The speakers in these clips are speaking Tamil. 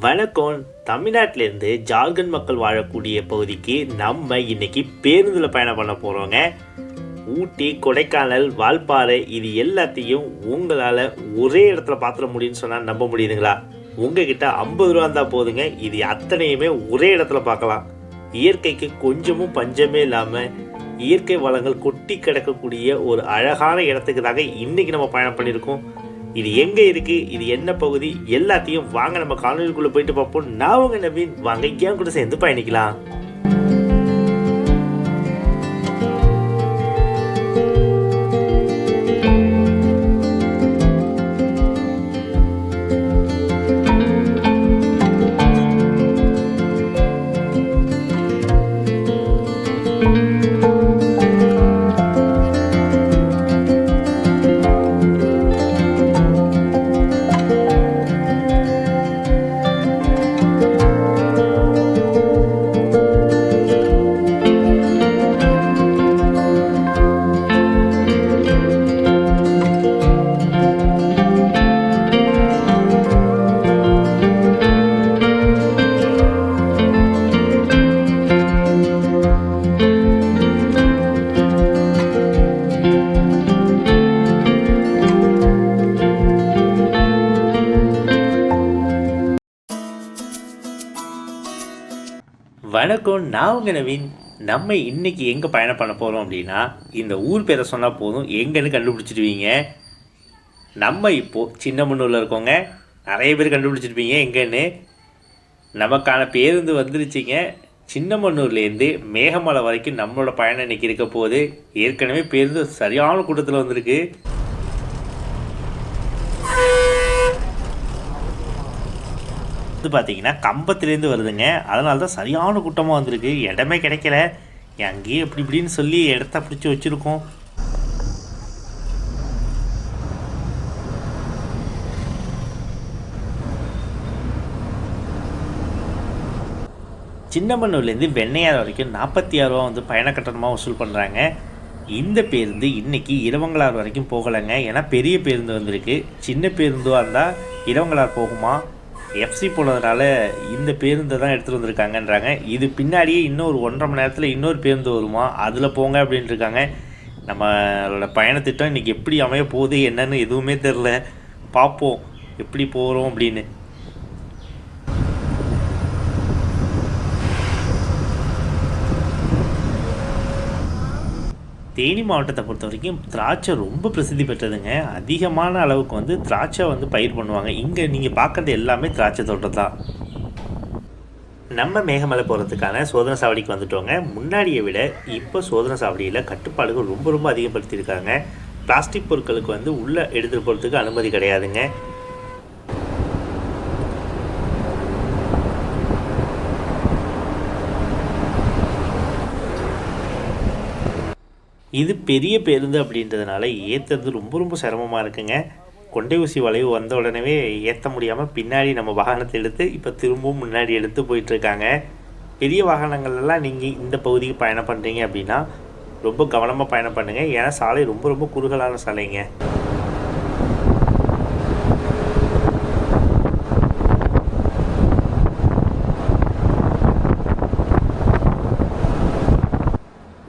வணக்கம் தமிழ்நாட்டிலேருந்து ஜார்க்கண்ட் மக்கள் வாழக்கூடிய பகுதிக்கு நம்ம இன்னைக்கு பேருந்தில் பயணம் பண்ண போகிறோங்க ஊட்டி கொடைக்கானல் வால்பாறை இது எல்லாத்தையும் உங்களால் ஒரே இடத்துல பார்த்துட முடியும்னு சொன்னால் நம்ப முடியுதுங்களா? உங்ககிட்ட ஐம்பது ரூபா இருந்தால் போதுங்க. இது அத்தனையுமே ஒரே இடத்துல பார்க்கலாம். இயற்கைக்கு கொஞ்சமும் பஞ்சமே இல்லாமல் இயற்கை வளங்கள் கொட்டி கிடக்கக்கூடிய ஒரு அழகான இடத்துக்கு தாங்க இன்றைக்கி நம்ம பயணம் பண்ணியிருக்கோம். இது எங்கே இருக்கு? இது என்ன பகுதி? எல்லாத்தையும் வாங்க நம்ம காணொலிக்குள்ளே போயிட்டு பார்ப்போம். நான் உங்க நவீன். வாங்க என் கூட சேர்ந்து பயணிக்கலாம். வணக்கம் நான் உங்கள் நவீன். நம்ம இன்றைக்கி எங்கே பயணம் பண்ண போகிறோம் அப்படின்னா இந்த ஊர் பேரை சொன்னால் போதும். எங்கேன்னு கண்டுபிடிச்சிடுவீங்க. நம்ம இப்போது சின்னமன்னூரில் இருக்கோங்க. நிறைய பேர் கண்டுபிடிச்சிருப்பீங்க எங்கேன்னு. நமக்கான பேருந்து வந்துருச்சுங்க. சின்னமன்னூர்லேருந்து மேகமலை வரைக்கும் நம்மளோட பயணம் இன்னைக்கு இருக்க போது ஏற்கனவே பேருந்து சரியான கூட்டத்தில் வந்திருக்கு. வந்து பார்த்தீங்கன்னா கம்பத்துலேருந்து வருதுங்க. அதனால தான் சரியான கூட்டமாக வந்திருக்கு. இடமே கிடைக்கல. அங்கேயே இப்படி இப்படின்னு சொல்லி இடத்த பிடிச்சி வச்சுருக்கோம். சின்னமன்னூர்லேருந்து வெண்ணையார் வரைக்கும் நாற்பத்தி ஆறு ரூபா வந்து பயண கட்டணமாக வசூல் பண்ணுறாங்க இந்த பேருந்து இன்னைக்கு இரவங்களார் வரைக்கும் போகலைங்க. ஏன்னா பெரிய பேருந்து வந்திருக்கு. சின்ன பேருந்துவாக இருந்தால் இரவங்களார் போகுமா? எஃப்சி போனதுனால இந்த பேருந்தை தான் எடுத்துகிட்டு வந்திருக்காங்கன்றாங்க. இது பின்னாடியே இன்னொரு ஒன்றரை மணி நேரத்தில் இன்னொரு பேருந்து வருமா? அதில் போங்க அப்படின்ட்டு இருக்காங்க நம்மளோட பயணத்திட்டம் இன்றைக்கி எப்படி அமைய போகுது என்னன்னு எதுவுமே தெரில பார்ப்போம் எப்படி போகிறோம் அப்படின்னு. தேனி மாவட்டத்தை பொறுத்த வரைக்கும் திராட்சை ரொம்ப பிரசித்தி பெற்றதுங்க. அதிகமான அளவுக்கு வந்து திராட்சை வந்து பயிர் பண்ணுவாங்க. இங்கே நீங்கள் பார்க்குறது எல்லாமே திராட்சை தோட்டம் தான். நம்ம மேகமலை போகிறதுக்கான சோதனை சாவடிக்கு வந்துட்டோங்க. முன்னாடியை விட இப்போ சோதனை சாவடியில் கட்டுப்பாடுகள் ரொம்ப ரொம்ப அதிகப்படுத்தியிருக்காங்க. பிளாஸ்டிக் பொருட்களுக்கு வந்து உள்ளே எடுத்துகிட்டு போகிறதுக்கு அனுமதி கிடையாதுங்க. இது பெரிய பேருந்து அப்படின்றதுனால ஏற்றுறது ரொம்ப ரொம்ப சிரமமாக இருக்குங்க. கொண்டை ஊசி வளைவு வந்த உடனே ஏற்ற முடியாமல் பின்னாடி நம்ம வாகனத்தை எடுத்து இப்போ திரும்பவும் முன்னாடி எடுத்து போயிட்டுருக்காங்க. பெரிய வாகனங்கள்லாம் நீங்கள் இந்த பகுதிக்கு பயணம் பண்ணுறீங்க அப்படின்னா ரொம்ப கவனமாக பயணம் பண்ணுங்கள் ஏன்னா சாலை ரொம்ப ரொம்ப குறுகலான சாலைங்க.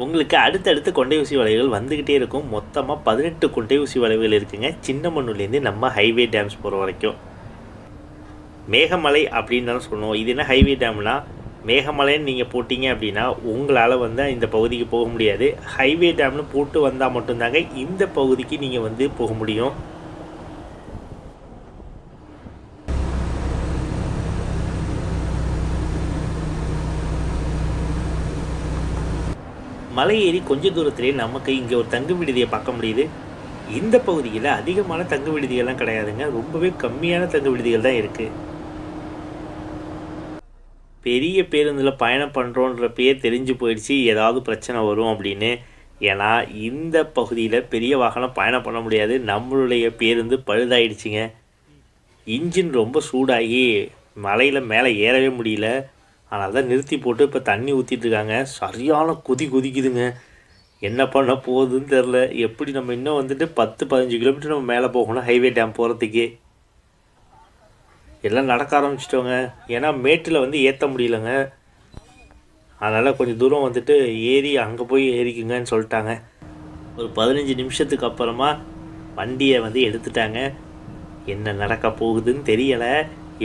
உங்களுக்கு அடுத்தடுத்து கொண்டை ஊசி வளைவுகள் வந்துக்கிட்டே இருக்கும். மொத்தமாக பதினெட்டு கொண்டை ஊசி வளைவுகள் இருக்குங்க. சின்னமண்ணுலேருந்து நம்ம ஹைவே டேம்ஸ் போகிற வரைக்கும். மேகமலை அப்படின்னு தானே சொல்லுவோம். இது என்ன ஹைவே டேம்னா மேகமலைன்னு நீங்கள் போட்டிங்க அப்படின்னா உங்களால் வந்து இந்த பகுதிக்கு போக முடியாது. ஹைவே டேம்னு போட்டு வந்தால் மட்டும்தாங்க இந்த பகுதிக்கு நீங்கள் வந்து போக முடியும். மலை ஏறி கொஞ்ச தூரத்திலே நமக்கு இங்கே ஒரு தங்கு விடுதியை பார்க்க முடியுது. இந்த பகுதியில் அதிகமான தங்கு விடுதிகள்லாம் கிடையாதுங்க. ரொம்பவே கம்மியான தங்கு விடுதிகள் தான் இருக்குது பெரிய பேருந்தில் பயணம் பண்ணுறோன்றப்பயே பேர் தெரிஞ்சு போயிடுச்சு. ஏதாவது பிரச்சனை வரும் அப்படின்னு. ஏன்னா இந்த பகுதியில் பெரிய வாகனம் பயணம் பண்ண முடியாது. நம்மளுடைய பேருந்து பழுதாயிடுச்சுங்க. இன்ஜின் ரொம்ப சூடாகி மலையில் மேலே ஏறவே முடியல. ஆனால் தான் நிறுத்தி போட்டு இப்போ தண்ணி ஊற்றிட்டு இருக்காங்க. சரியான கொதி கொதிக்குதுங்க. என்ன பண்ண போகுதுன்னு தெரில எப்படி நம்ம இன்னும் வந்துட்டு பத்து பதினஞ்சு கிலோமீட்டர் நம்ம மேலே போகணும் ஹைவே டேம் போகிறதுக்கு எல்லாம் நடக்க ஆரம்பிச்சிட்டோங்க. ஏன்னா மேட்டில் வந்து ஏற்ற முடியலங்க. அதனால் கொஞ்சம் தூரம் வந்துட்டு ஏறி அங்கே போய் ஏறிக்குங்கன்னு சொல்லிட்டாங்க. ஒரு பதினஞ்சு நிமிஷத்துக்கு அப்புறமா வண்டியை வந்து எடுத்துட்டாங்க. என்ன நடக்க போகுதுன்னு தெரியலை.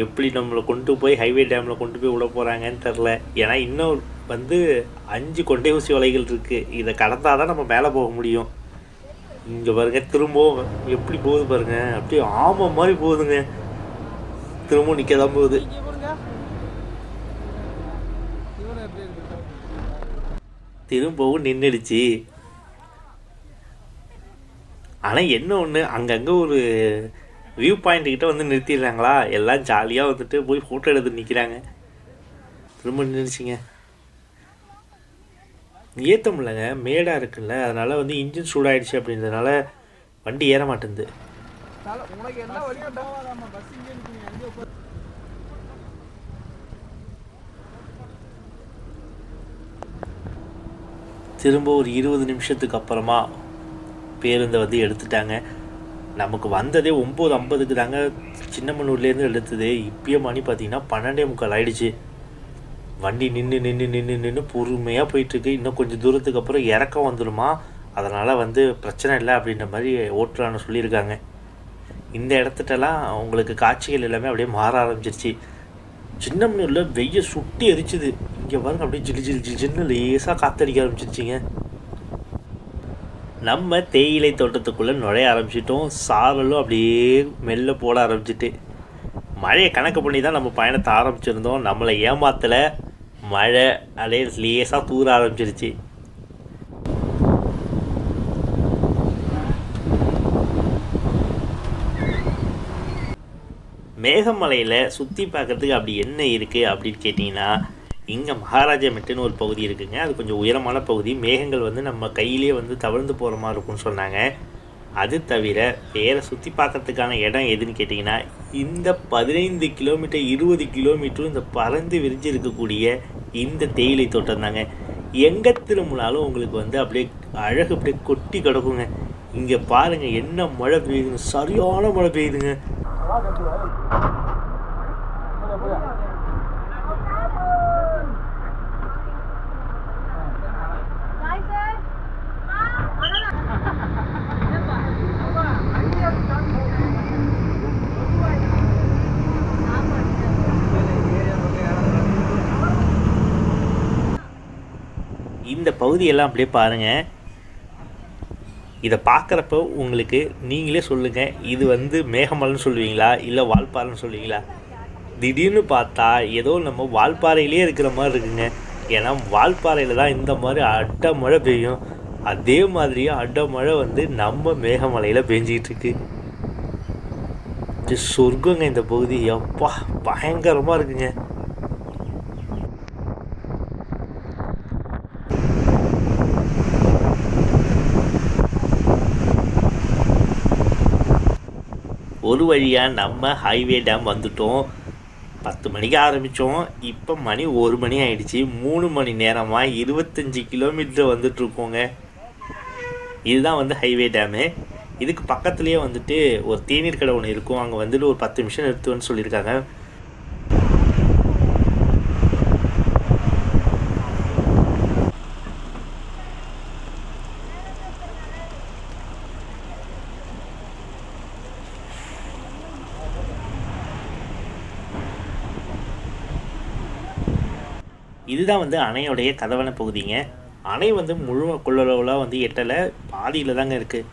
எப்படி நம்மளை கொண்டு போய் ஹைவே டேமில் கொண்டு போய் விட போகிறாங்கன்னு தெரில ஏன்னா இன்னும் வந்து அஞ்சு கொண்டை ஊசி வலைகள் இருக்குது இதை கடந்தால் தான் நம்ம மேலே போக முடியும். இங்கே பாருங்க திரும்பவும் எப்படி போகுது பாருங்க. அப்படியே ஆமை மாதிரி போகுதுங்க. திரும்பவும் நிற்க தான் போகுது திரும்பவும் நின்றுடுச்சு ஆனால் என்ன ஒன்று அங்கங்கே ஒரு வியூ பாயிண்ட் கிட்ட வந்து நிறுத்திடுறாங்களா? எல்லாம் ஜாலியாக வந்துட்டு போய் ஃபோட்டோ எடுத்து நிற்கிறாங்க திரும்ப நின்றுச்சுங்க. ஏற்ற முடியலங்க மேடாக இருக்குல்ல. அதனால் வந்து இன்ஜின் சூடாயிடுச்சு அப்படின்றதுனால வண்டி ஏற மாட்டேங்குது. திரும்ப ஒரு இருபது நிமிஷத்துக்கு அப்புறமா பேருந்தை வந்து எடுத்துட்டாங்க. நமக்கு வந்ததே ஒம்பது ஐம்பதுக்கு தாங்க சின்னமனூர்லேருந்து எடுத்தது. இப்பயே மணி பார்த்தீங்கன்னா பன்னெண்டே முக்கால் ஆயிடுச்சு. வண்டி நின்று நின்று நின்று நின்று பொறுமையாக போயிட்டுருக்கு. இன்னும் கொஞ்சம் தூரத்துக்கு அப்புறம் இறக்கம் வந்துடுமா அதனால் வந்து பிரச்சனை இல்லை அப்படின்ற மாதிரி ஓட்டுறான்னு சொல்லியிருக்காங்க. இந்த இடத்துட்டலாம் உங்களுக்கு காட்சிகள் எல்லாமே அப்படியே மாற ஆரம்பிச்சிருச்சு. சின்னமனூரில் வெய்ய சுட்டி எரிச்சுது. இங்கே பாருங்க அப்படியே ஜிலி ஜிலி ஜில் ஜின்னு லேசாக காத்தடிக்க ஆரம்பிச்சிருச்சிங்க. நம்ம தேயிலை தோட்டத்துக்குள்ளே நுழைய ஆரம்பிச்சிட்டோம். சாரலும் அப்படியே மெல்ல போட ஆரம்பிச்சிட்டு. மழையை கணக்கு பண்ணி தான் நம்ம பயணத்தை ஆரம்பிச்சிருந்தோம். நம்மளை ஏமாத்தலை மழை அதே லேசாக தூர ஆரம்பிச்சிருச்சு. மேகமலையில் சுற்றி பார்க்கறதுக்கு அப்படி என்ன இருக்குது அப்படின்னு கேட்டிங்கன்னா இங்கே மகாராஜா மெட்டுன்னு ஒரு பகுதி இருக்குங்க. அது கொஞ்சம் உயரமான பகுதி. மேகங்கள் வந்து நம்ம கையிலே வந்து தவழ்ந்து போகிற மாதிரி இருக்கும்னு சொன்னாங்க. அது தவிர வேறு சுற்றி பார்க்கறதுக்கான இடம் எதுன்னு கேட்டிங்கன்னா இந்த பதினைந்து கிலோமீட்டர் இருபது கிலோமீட்டரும் இந்த பறந்து விரிஞ்சு இருக்கக்கூடிய இந்த தேயிலை தோட்டம் தாங்க. எங்கே திரும்பினாலும் உங்களுக்கு வந்து அப்படியே அழகு அப்படியே கொட்டி கிடக்குங்க. இங்கே பாருங்கள் என்ன மழை பெய்யுதுங்க. சரியான மழை பெய்யுதுங்க இந்த பகுதியெல்லாம் அப்படியே பாருங்கள் இதை பார்க்குறப்ப உங்களுக்கு நீங்களே சொல்லுங்கள் இது வந்து மேகமலைன்னு சொல்லுவீங்களா இல்லை வால்பாறைன்னு சொல்லுவீங்களா? திடீர்னு பார்த்தா ஏதோ நம்ம வால்பாறையிலே இருக்கிற மாதிரி இருக்குங்க. ஏன்னா வால்பாறையில் தான் இந்த மாதிரி அட்ட மழை பெய்யும். அதே மாதிரியே அட்ட மழை வந்து நம்ம மேகமலையில் பெஞ்சிகிட்ருக்கு இது சொர்க்கங்க இந்த பகுதி. எப்பா பயங்கரமாக இருக்குங்க. ஒரு வழியாக நம்ம ஹைவே டேம் வந்துட்டோம். பத்து மணிக்கு ஆரம்பித்தோம் இப்போ மணி ஒரு மணி ஆயிடுச்சு. மூணு மணி நேரமாக இருபத்தஞ்சி கிலோமீட்டர் வந்துட்ருக்கோங்க இதுதான் வந்து ஹைவே டேமு இதுக்கு பக்கத்துலேயே வந்துட்டு ஒரு தேநீர் கடை ஒன்று இருக்கும். அங்கே வந்துட்டு ஒரு பத்து நிமிஷம் நிறுத்துவேன்னு சொல்லியிருக்காங்க. இதுதான் வந்து அணையோடைய கதவண பகுதிங்க. அணை வந்து முழு கொள்ளளவுலாம் வந்து எட்டலை பாதியில் தாங்க இருக்குது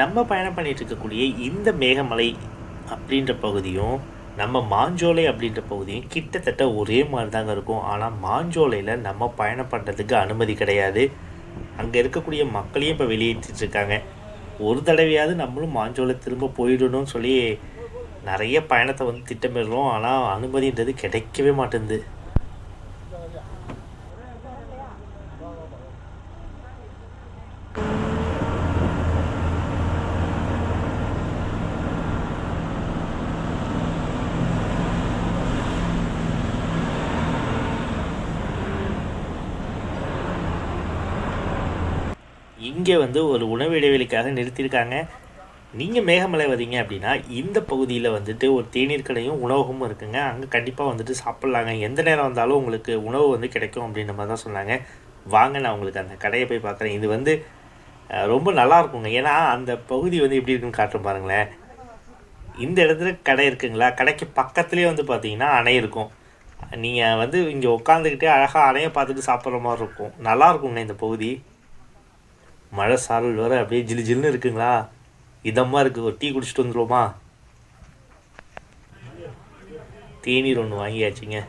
நம்ம பயணம் பண்ணிட்டு இருக்கக்கூடிய இந்த மேகமலை அப்படின்ற பகுதியும் நம்ம மாஞ்சோலை அப்படின்ற பகுதியும் கிட்டத்தட்ட ஒரே மாதிரி தாங்க இருக்கும். ஆனால் மாஞ்சோலையில் நம்ம பயணம் பண்ணுறதுக்கு அனுமதி கிடையாது. அங்கே இருக்கக்கூடிய மக்களையும் இப்போ வெளியேற்றிட்டு இருக்காங்க ஒரு தடவையாவது நம்மளும் மாஞ்சோலை திரும்ப போயிடணும்னு சொல்லி நிறைய பயணத்தை வந்து திட்டமிடுறோம். ஆனால் அனுமதின்றது கிடைக்கவே மாட்டேங்குது. இங்கே வந்து ஒரு உணவு இடைவெளிக்காக நிறுத்தியிருக்காங்க. நீங்கள் மேகமலை வரீங்க அப்படின்னா இந்த பகுதியில் வந்துட்டு ஒரு தேநீர் கடையும் உணவகமும் இருக்குங்க. அங்கே கண்டிப்பாக வந்துட்டு சாப்பிட்லாங்க. எந்த நேரம் வந்தாலும் உங்களுக்கு உணவு வந்து கிடைக்கும் அப்படின்ற மாதிரி தான் சொன்னாங்க. வாங்க நான் உங்களுக்கு அந்த கடையை போய் பார்க்குறேன். இது வந்து ரொம்ப நல்லா இருக்குங்க. ஏன்னா அந்த பகுதி வந்து எப்படி இருக்குன்னு காட்டுறேன் பாருங்களேன். இந்த இடத்துல கடை இருக்குங்களா? கடைக்கு பக்கத்துலேயே வந்து பார்த்தீங்கன்னா அணை இருக்கும். நீங்கள் வந்து இங்கே உட்காந்துக்கிட்டே அழகாக அணையை பார்த்துட்டு சாப்பிட்ற மாதிரி இருக்கும். நல்லா இருக்குங்க இந்த பகுதி. மழை சாரல் வேறு அப்படியே ஜிலு ஜில்லுன்னு இருக்குங்களா? இதமாக இருக்குது ஒரு டீ குடிச்சிட்டு வந்துடுவோமா தேநீர் ஒன்று வாங்கியாச்சுங்க.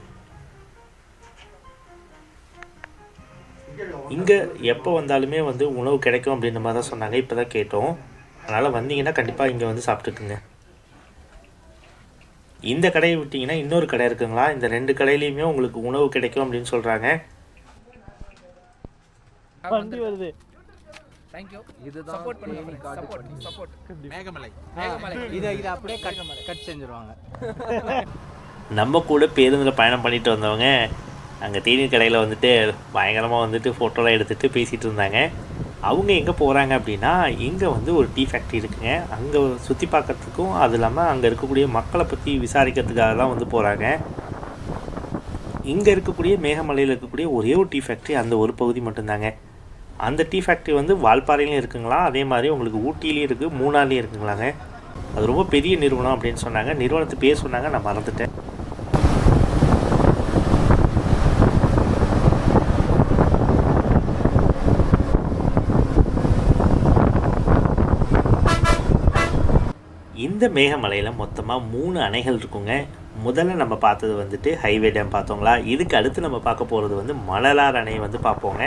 இங்கே எப்போ வந்தாலுமே வந்து உணவு கிடைக்கும் அப்படின்ற மாதிரி தான் சொன்னாங்க. இப்போ தான் கேட்டோம். அதனால் வந்தீங்கன்னா கண்டிப்பாக இங்கே வந்து சாப்பிட்டுக்குங்க. இந்த கடையை விட்டிங்கன்னா இன்னொரு கடை இருக்குங்களா? இந்த ரெண்டு கடையிலையுமே உங்களுக்கு உணவு கிடைக்கும் அப்படின்னு சொல்கிறாங்க வண்டி வருது. தேங்க்யூ இதுதான் சப்போர்ட் பண்ணுங்க சப்போர்ட் சப்போர்ட் மேகமலை. இதை இதை அப்படியே கட் கட் செஞ்சுருவாங்க. நம்ம கூட பேருந்தில் பயணம் பண்ணிட்டு வந்தவங்க அங்கே தேநீர் கடையில் வந்துட்டு பயங்கரமாக வந்துட்டு ஃபோட்டோலாம் எடுத்துகிட்டு பேசிகிட்டு இருந்தாங்க. அவங்க எங்கே போகிறாங்க அப்படின்னா இங்கே வந்து ஒரு டீ ஃபேக்ட்ரி இருக்குங்க. அங்கே சுற்றி பார்க்கறதுக்கும் அது இல்லாமல் அங்கே இருக்கக்கூடிய மக்களை பற்றி விசாரிக்கிறதுக்காக தான் வந்து போகிறாங்க இங்கே இருக்கக்கூடிய மேகமலையில் இருக்கக்கூடிய ஒரே ஒரு டீ ஃபேக்ட்ரி அந்த ஒரு பகுதி மட்டும்தாங்க. அந்த டீ ஃபேக்ட்ரி வந்து வால்பாறையிலையும் இருக்குங்களா? அதே மாதிரி உங்களுக்கு ஊட்டிலையும் இருக்குது மூணார்லேயும் இருக்குங்களாங்க. அது ரொம்ப பெரிய நிறுவனம் அப்படின்னு சொன்னாங்க. நிறுவனத்து பேர் சொன்னாங்க நான் மறந்துட்டேன். இந்த மேகமலையில் மொத்தமாக மூணு அணைகள் இருக்குங்க. முதல்ல நம்ம பார்த்தது வந்துட்டு ஹைவே டேம் பார்த்தோங்களா? இதுக்கு அடுத்து நம்ம பார்க்க போகிறது வந்து மணலார் அணையை வந்து பார்ப்போங்க.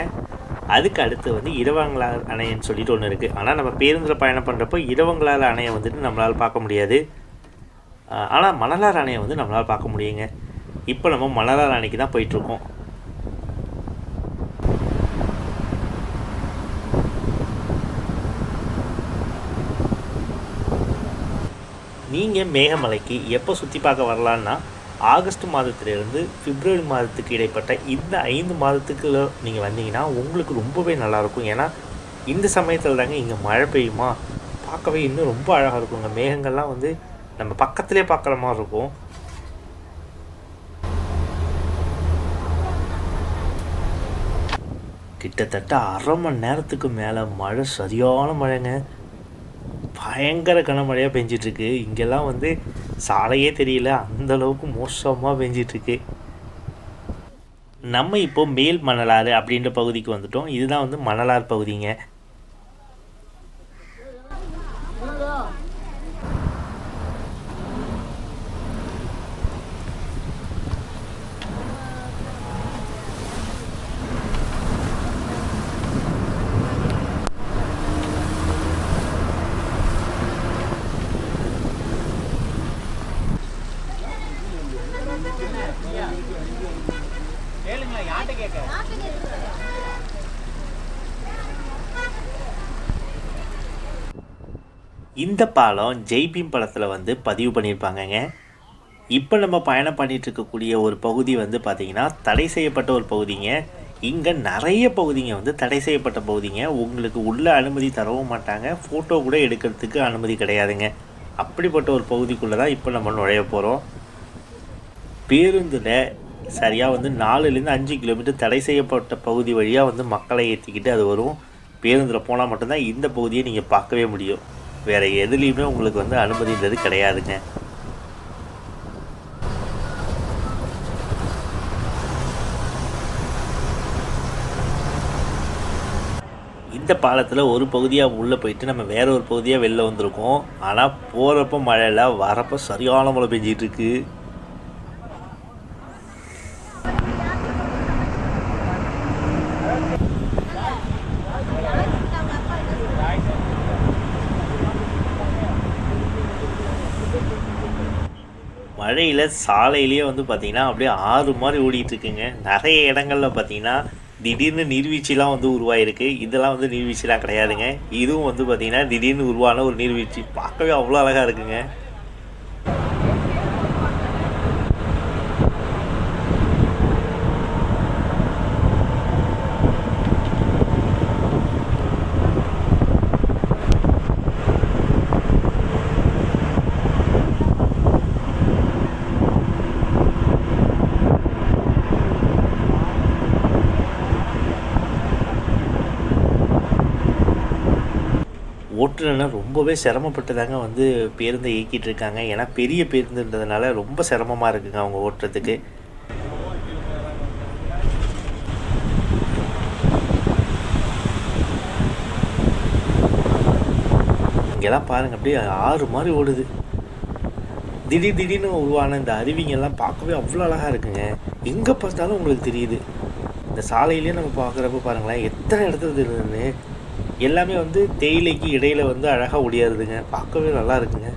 அதுக்கு அடுத்து வந்து இரவங்களார் அணைன்னு சொல்லிட்டு ஒன்று இருக்குது ஆனால் நம்ம பேருந்தில் பயணம் பண்ணுறப்போ இரவங்களார் அணையை வந்துட்டு நம்மளால் பார்க்க முடியாது. ஆனால் மணலார் அணையை வந்து நம்மளால் பார்க்க முடியுங்க. இப்போ நம்ம மணலார் அணைக்கு தான் போயிட்டுருக்கோம். நீங்கள் மேகமலைக்கு எப்போ சுற்றி பார்க்க வரலான்னா ஆகஸ்ட் மாதத்திலிருந்து பிப்ரவரி மாதத்துக்கு இடைப்பட்ட இந்த ஐந்து மாதத்துக்குள்ள நீங்கள் வந்தீங்கன்னா உங்களுக்கு ரொம்பவே நல்லாயிருக்கும். ஏன்னா இந்த சமயத்தில் தாங்க இங்கே மழை பெய்யுமா? பார்க்கவே இன்னும் ரொம்ப அழகாக இருக்குங்க. மேகங்கள்லாம் வந்து நம்ம பக்கத்துலேயே பார்க்குற மாதிரி இருக்கும். கிட்டத்தட்ட அரை மணி நேரத்துக்கு மேலே மழை சரியான மழைங்க. பயங்கர கனமழையாக பெஞ்சிட்ருக்கு இங்கெல்லாம் வந்து சாலையே தெரியல அந்த அளவுக்கு மோசமாக பெஞ்சிட்ருக்கு. நம்ம இப்போ மேல் மணலாறு அப்படின்ற பகுதிக்கு வந்துட்டோம். இதுதான் வந்து மணலார் பகுதிங்க. இந்த பாலம் ஜெய்பீம் படத்தில் வந்து பதிவு பண்ணியிருப்பாங்கங்க. இப்போ நம்ம பயணம் பண்ணிகிட்டு இருக்கக்கூடிய ஒரு பகுதி வந்து பார்த்திங்கன்னா தடை செய்யப்பட்ட ஒரு பகுதிங்க. இங்கே நிறைய பகுதிங்க வந்து தடை செய்யப்பட்ட பகுதிங்க. உங்களுக்கு உள்ள அனுமதி தரவும் மாட்டாங்க. ஃபோட்டோ கூட எடுக்கிறதுக்கு அனுமதி கிடையாதுங்க. அப்படிப்பட்ட ஒரு பகுதிக்குள்ளே தான் இப்போ நம்ம நுழைய போகிறோம் பேருந்தில் சரியாக வந்து நாலுலேருந்து அஞ்சு கிலோமீட்டர் தடை செய்யப்பட்ட பகுதி வழியாக வந்து மக்களை ஏற்றிக்கிட்டு அது வரும். பேருந்தில் போனால் மட்டும்தான் இந்த பகுதியை நீங்கள் பார்க்கவே முடியும். வேறு எதுலேயுமே உங்களுக்கு வந்து அனுமதின்றது கிடையாதுங்க. இந்த பாலத்தில் ஒரு பகுதியாக உள்ளே போயிட்டு நம்ம வேற ஒரு பகுதியாக வெளில வந்திருக்கோம். ஆனால் போகிறப்ப மழையில் வரப்போ சரியான மழை பெஞ்சிட்டு சாலையிலேயே வந்து பார்த்திங்கன்னா அப்படியே ஆறு மாதிரி ஓடிட்டு இருக்குங்க நிறைய இடங்கள்ல பார்த்தீங்கன்னா திடீர்னு நீர்வீழ்ச்சிலாம் வந்து உருவாயிருக்கு. இதெல்லாம் வந்து நீர்வீழ்ச்சிலாம் கிடையாதுங்க. இதுவும் வந்து பார்த்திங்கன்னா திடீர்னு உருவான ஒரு நீர்வீழ்ச்சி. பார்க்கவே அவ்வளோ அழகாக இருக்குங்க. ரொம்பவே சிரமப்பட்டு தாங்க வந்து பேருந்தை இயக்கிட்டு இருக்காங்க ஏன்னா பெரிய பேருந்துன்றதுனால ரொம்ப சிரமமாக இருக்குங்க அவங்க ஓட்டுறதுக்கு. இங்கெல்லாம் பாருங்க அப்படியே ஆறு மாதிரி ஓடுது. திடீர் திடீர்னு உருவான இந்த அருவிங்கெல்லாம் பார்க்கவே அவ்வளோ அழகாக இருக்குங்க. எங்கே பார்த்தாலும் உங்களுக்கு தெரியுது. இந்த சாலையிலேயே நம்ம பார்க்குறப்ப பாருங்களேன் எத்தனை இடத்துல தெரியுதுன்னு எல்லாமே வந்து தேயிலைக்கு இடையில் வந்து அழகாக ஒடியாருதுங்க. பார்க்கவே நல்லா இருக்குங்க.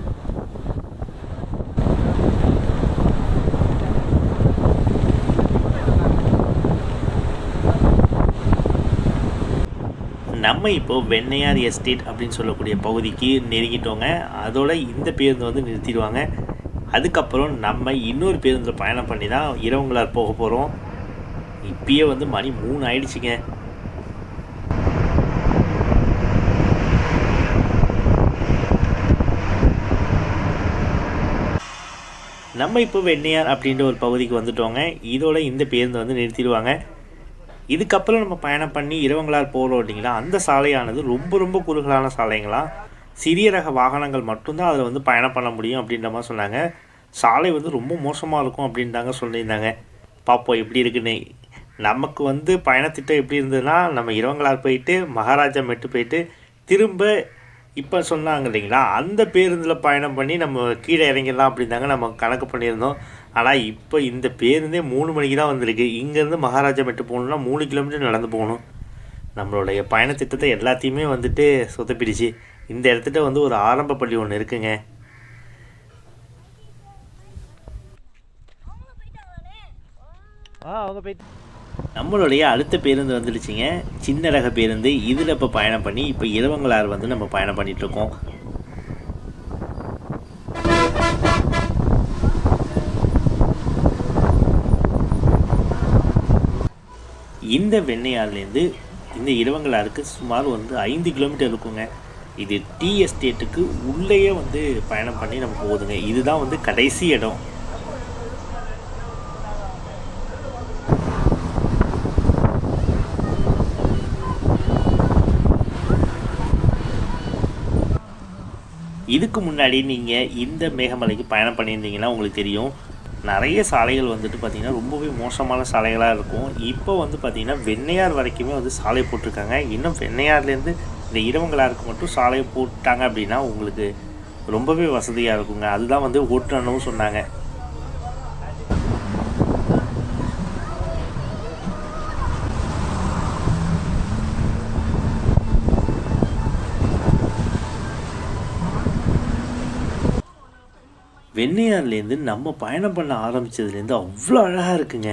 நம்ம இப்போ வெண்ணையார் எஸ்டேட் அப்படின்னு சொல்லக்கூடிய பகுதிக்கு நெருங்கிட்டோங்க. அதோட இந்த பேருந்து வந்து நிறுத்திடுவாங்க. அதுக்கப்புறம் நம்ம இன்னொரு பேருந்தில் பயணம் பண்ணி தான் இரவுங்களார் போக போகிறோம் இப்பயே வந்து மணி மூணு ஆயிடுச்சுங்க. நம்ம இப்போ வெண்ணையார் அப்படின்ற ஒரு பகுதிக்கு வந்துட்டோங்க. இதோட இந்த பேருந்து வந்து நிறுத்திடுவாங்க. இதுக்கப்புறம் நம்ம பயணம் பண்ணி இரவங்களார் போகிறோம் இல்லைங்களா அந்த சாலையானது ரொம்ப ரொம்ப குறுகலான சாலைங்களாம் சிறிய ரக வாகனங்கள் மட்டும்தான் அதில் வந்து பயணம் பண்ண முடியும் அப்படின்ற மாதிரி சொன்னாங்க. சாலை வந்து ரொம்ப மோசமாக இருக்கும் அப்படின்னு தாங்க சொல்லியிருந்தாங்க. பார்ப்போம் எப்படி இருக்குன்னு. நமக்கு வந்து பயணத்திட்டம் எப்படி இருந்ததுன்னா நம்ம இரவங்களார் போயிட்டு மகாராஜா மெட்டு போயிட்டு திரும்ப இப்போ சொன்னாங்க இல்லைங்களா அந்த பேருந்தில் பயணம் பண்ணி நம்ம கீழே இறங்கிடலாம் அப்படிந்தாங்க நம்ம கணக்கு பண்ணியிருந்தோம். ஆனால் இப்போ இந்த பேருந்தே மூணு மணிக்கு தான் வந்திருக்கு. இங்கேருந்து மகாராஜா மெட்டு போகணுன்னா மூணு கிலோமீட்டர் நடந்து போகணும். நம்மளுடைய பயணத்திட்டத்தை எல்லாத்தையுமே வந்துட்டு சொதப்பிடுச்சு. இந்த இடத்துல வந்து ஒரு ஆரம்ப பள்ளி ஒன்று இருக்குங்க. ஆ அவங்க போயிட்டு நம்மளுடைய அடுத்த பேருந்து வந்துடுச்சுங்க. சின்ன ரக பேருந்து. இதில் இப்போ பயணம் பண்ணி இப்போ இரவங்களார் வந்து நம்ம பயணம் பண்ணிட்டு இருக்கோம் இந்த வெண்ணையார்லேருந்து இந்த இரவங்களாருக்கு சுமார் வந்து ஐந்து கிலோமீட்டர் இருக்குங்க. இது டீ எஸ்டேட்டுக்கு உள்ளேயே வந்து பயணம் பண்ணி நம்ம போகுதுங்க. இதுதான் வந்து கடைசி இடம். இதுக்கு முன்னாடி நீங்கள் இந்த மேகமலைக்கு பயணம் பண்ணியிருந்தீங்கன்னா உங்களுக்கு தெரியும் நிறைய சாலைகள் வந்துட்டு பார்த்திங்கன்னா ரொம்பவே மோசமான சாலைகளாக இருக்கும். இப்போ வந்து பார்த்திங்கன்னா வெண்ணையார் வரைக்குமே வந்து சாலை போட்டிருக்காங்க. இன்னும் வெண்ணையார்லேருந்து இந்த இரவங்களாருக்கு மட்டும் சாலையை போட்டாங்க அப்படின்னா உங்களுக்கு ரொம்பவே வசதியாக இருக்குங்க. அதுதான் வந்து ஓட்டுநரும் சொன்னாங்க. வெண்ணையார்லேருந்து நம்ம பயணம் பண்ண ஆரம்பித்ததுலேருந்து அவ்வளோ அழகாக இருக்குங்க.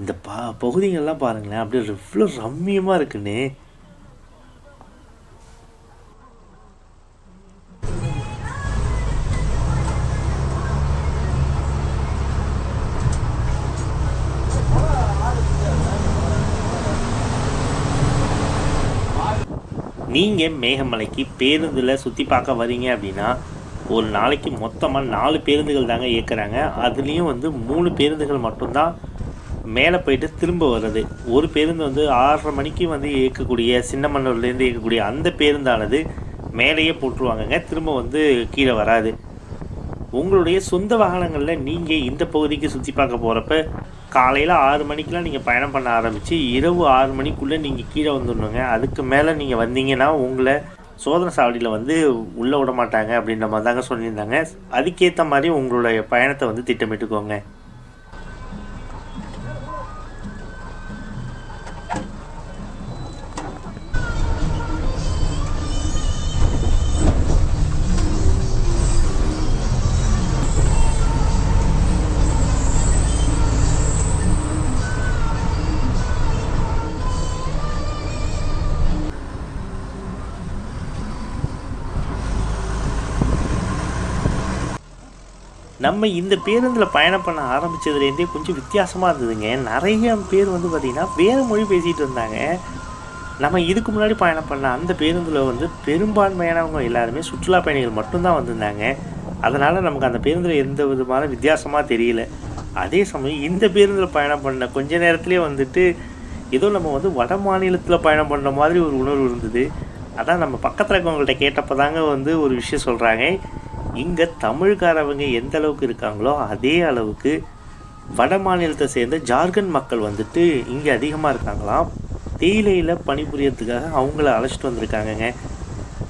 இந்த பா பகுதிகள்லாம் பாருங்களேன் அப்படியே இவ்வளோ ரம்மியமாக இருக்குன்னு. நீங்கள் மேகமலைக்கு பேருந்தில் சுற்றி பார்க்க வரீங்க அப்படின்னா ஒரு நாளைக்கு மொத்தமாக நாலு பேருந்துகள் தாங்க இயக்குறாங்க. அதுலேயும் வந்து மூணு பேருந்துகள் மட்டும்தான் மேலே போயிட்டு திரும்ப வர்றது. ஒரு பேருந்து வந்து ஆறரை மணிக்கு வந்து இயக்கக்கூடிய சின்னமன்னூர்லேருந்து இயக்கக்கூடிய அந்த பேருந்தானது மேலேயே போட்டுருவாங்கங்க. திரும்ப வந்து கீழே வராது. உங்களுடைய சொந்த வாகனங்களில் நீங்கள் இந்த பகுதிக்கு சுற்றி பார்க்க போகிறப்ப காலையில் ஆறு மணிக்கெலாம் நீங்கள் பயணம் பண்ண ஆரம்பித்து இரவு ஆறு மணிக்குள்ளே நீங்கள் கீழே வந்துடணுங்க. அதுக்கு மேலே நீங்கள் வந்தீங்கன்னா உங்களை சோதனை சாவடியில் வந்து உள்ளே விட மாட்டாங்க அப்படின்ற மாதிரி தாங்க சொல்லியிருந்தாங்க. அதுக்கேற்ற மாதிரி உங்களுடைய பயணத்தை வந்து திட்டமிட்டுக்கோங்க. நம்ம இந்த பேருந்தில் பயணம் பண்ண ஆரம்பித்ததுலேருந்தே கொஞ்சம் வித்தியாசமாக இருந்ததுங்க. நிறைய பேர் வந்து பார்த்திங்கன்னா வேறு மொழி பேசிகிட்டு இருந்தாங்க. நம்ம இதுக்கு முன்னாடி பயணம் பண்ண அந்த பேருந்தில் வந்து பெரும்பான்மையானவங்க எல்லாருமே சுற்றுலா பயணிகள் மட்டும்தான் வந்திருந்தாங்க. அதனால் நமக்கு அந்த பேருந்தில் எந்த விதமான வித்தியாசமாக தெரியல. அதே சமயம் இந்த பேருந்தில் பயணம் பண்ண கொஞ்ச நேரத்துலேயே வந்துட்டு ஏதோ நம்ம வந்து வட மாநிலத்தில் பயணம் பண்ணுற மாதிரி ஒரு உணர்வு இருந்தது. அதான் நம்ம பக்கத்தில் இருக்கவங்கள்ட்ட கேட்டப்போ தாங்க வந்து ஒரு விஷயம் சொல்கிறாங்க இங்கே தமிழ்காரவங்க எந்த அளவுக்கு இருக்காங்களோ அதே அளவுக்கு வட மாநிலத்தை சேர்ந்த ஜார்க்கண்ட் மக்கள் வந்துட்டு இங்கே அதிகமாக இருக்காங்களாம். தேயிலையில் பணிபுரியறதுக்காக அவங்கள அழைச்சிட்டு வந்திருக்காங்கங்க.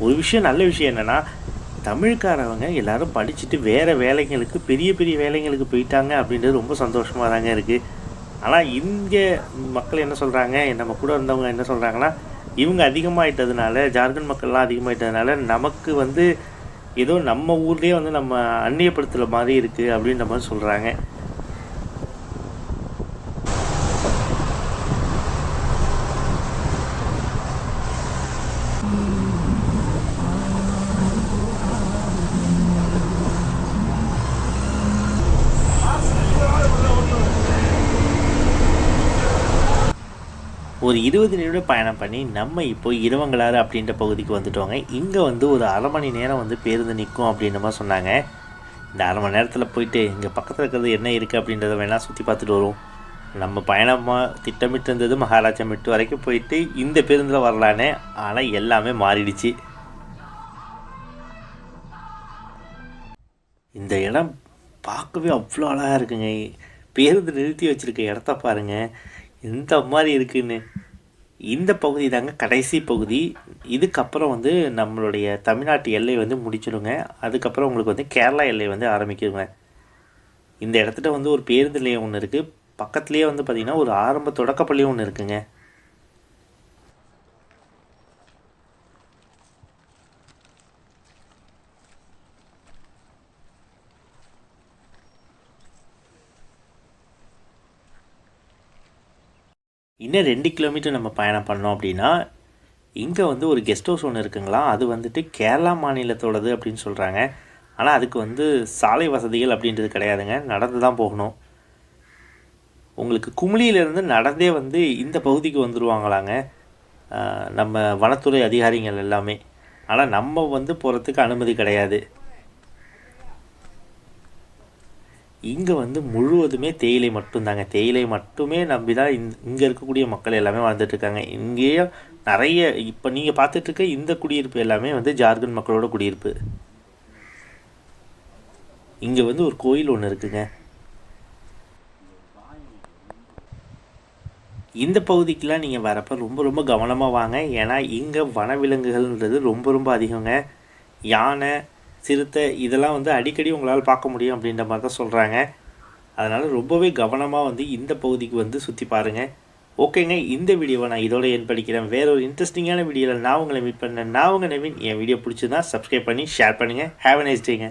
ஒரு விஷயம் நல்ல விஷயம் என்னென்னா தமிழ்காரவங்க எல்லாரும் படிச்சுட்டு வேறு வேலைங்களுக்கு பெரிய பெரிய வேலைங்களுக்கு போயிட்டாங்க அப்படின்றது ரொம்ப சந்தோஷமாக தாங்க இருக்குது ஆனால் இங்கே மக்கள் என்ன சொல்கிறாங்க நம்ம கூட இருந்தவங்க என்ன சொல்கிறாங்கன்னா இவங்க அதிகமாகிட்டதுனால ஜார்க்கண்ட் மக்கள்லாம் அதிகமாகிட்டதுனால நமக்கு வந்து ஏதோ நம்ம ஊர்லேயே வந்து நம்ம அந்நியப்படுத்துகிற மாதிரி இருக்குது அப்படின்ற மாதிரி சொல்கிறாங்க இருபது நிமிட பயணம் பண்ணி நம்ம இப்போ இரவங்களாறு அப்படின்ற பகுதிக்கு வந்துட்டோங்க. இங்கே வந்து ஒரு அரை மணி நேரம் வந்து பேருந்து நிற்கும் அப்படின்ற மாதிரி சொன்னாங்க. இந்த அரை மணி நேரத்தில் போயிட்டு இங்கே பக்கத்தில் இருக்கிறது என்ன இருக்குது அப்படின்றத வேணால் சுற்றி பார்த்துட்டு வருவோம். நம்ம பயணமாக திட்டமிட்டு இருந்தது மகாராஜா மெட்டு வரைக்கும் போயிட்டு இந்த பேருந்தில் வரலானே ஆனால் எல்லாமே மாறிடுச்சு. இந்த இடம் பார்க்கவே அவ்வளோ அழகாக இருக்குங்க. பேருந்து நிறுத்தி வச்சுருக்க இடத்த பாருங்க. எந்த மாதிரி இருக்குன்னு. இந்த பகுதி தாங்க கடைசி பகுதி. இதுக்கப்புறம் வந்து நம்மளுடைய தமிழ்நாட்டு எல்லை வந்து முடிச்சிடுங்க அதுக்கப்புறம் உங்களுக்கு வந்து கேரளா எல்லை வந்து ஆரம்பிக்குங்க இந்த இடத்துல வந்து ஒரு பேருந்து நிலையம் ஒன்று இருக்குது பக்கத்துலேயே வந்து பார்த்திங்கன்னா ஒரு ஆரம்ப தொடக்கப்பள்ளியும் ஒன்று இருக்குங்க. இன்னும் ரெண்டு கிலோமீட்டர் நம்ம பயணம் பண்ணோம் அப்படின்னா இங்கே வந்து ஒரு கெஸ்ட் ஹவுஸ் ஒன்று இருக்குங்களா? அது வந்துட்டு கேரளா மாநிலத்தோடது அப்படின்னு சொல்கிறாங்க ஆனால் அதுக்கு வந்து சாலை வசதிகள் அப்படின்றது கிடையாதுங்க. நடந்து தான் போகணும். உங்களுக்கு குமிளியிலேருந்து நடந்தே வந்து இந்த பகுதிக்கு வந்துடுவாங்களாங்க நம்ம வனத்துறை அதிகாரிகள் எல்லாமே. ஆனால் நம்ம வந்து போகிறதுக்கு அனுமதி கிடையாது. இங்கே வந்து முழுவதுமே தேயிலை மட்டும்தாங்க. தேயிலை மட்டுமே நம்பி தான் இந் இங்கே இருக்கக்கூடிய மக்கள் எல்லாமே வாழ்ந்துட்டுருக்காங்க இங்கேயும் இங்கேயே நிறைய இப்போ நீங்கள் பார்த்துட்ருக்க இந்த குடியிருப்பு எல்லாமே வந்து ஜார்க்கண்ட் மக்களோட குடியிருப்பு. இங்கே வந்து ஒரு கோயில் ஒன்று இருக்குங்க. இந்த பகுதிக்கெலாம் நீங்கள் வரப்போ ரொம்ப ரொம்ப கவனமாக வாங்க. ஏன்னா இங்கே வனவிலங்குகள்ன்றது ரொம்ப ரொம்ப அதிகங்க. யானை சிறுத்தை இதெல்லாம் வந்து அடிக்கடி உங்களால் பார்க்க முடியும் அப்படின்ற மாதிரி தான் சொல்கிறாங்க அதனால் ரொம்பவே கவனமாக வந்து இந்த பகுதிக்கு வந்து சுற்றி பாருங்கள் ஓகேங்க இந்த வீடியோவை நான் இதோட என் படிக்கிறேன். வேற ஒரு இன்ட்ரெஸ்டிங்கான வீடியோவில் நான் உங்களை மீட் பண்ணேன். நான் உங்கள் நவீன். என் வீடியோ பிடிச்சிருந்தா சப்ஸ்கிரைப் பண்ணி ஷேர் பண்ணுங்கள் ஹேவ் நைஸ் டேங்க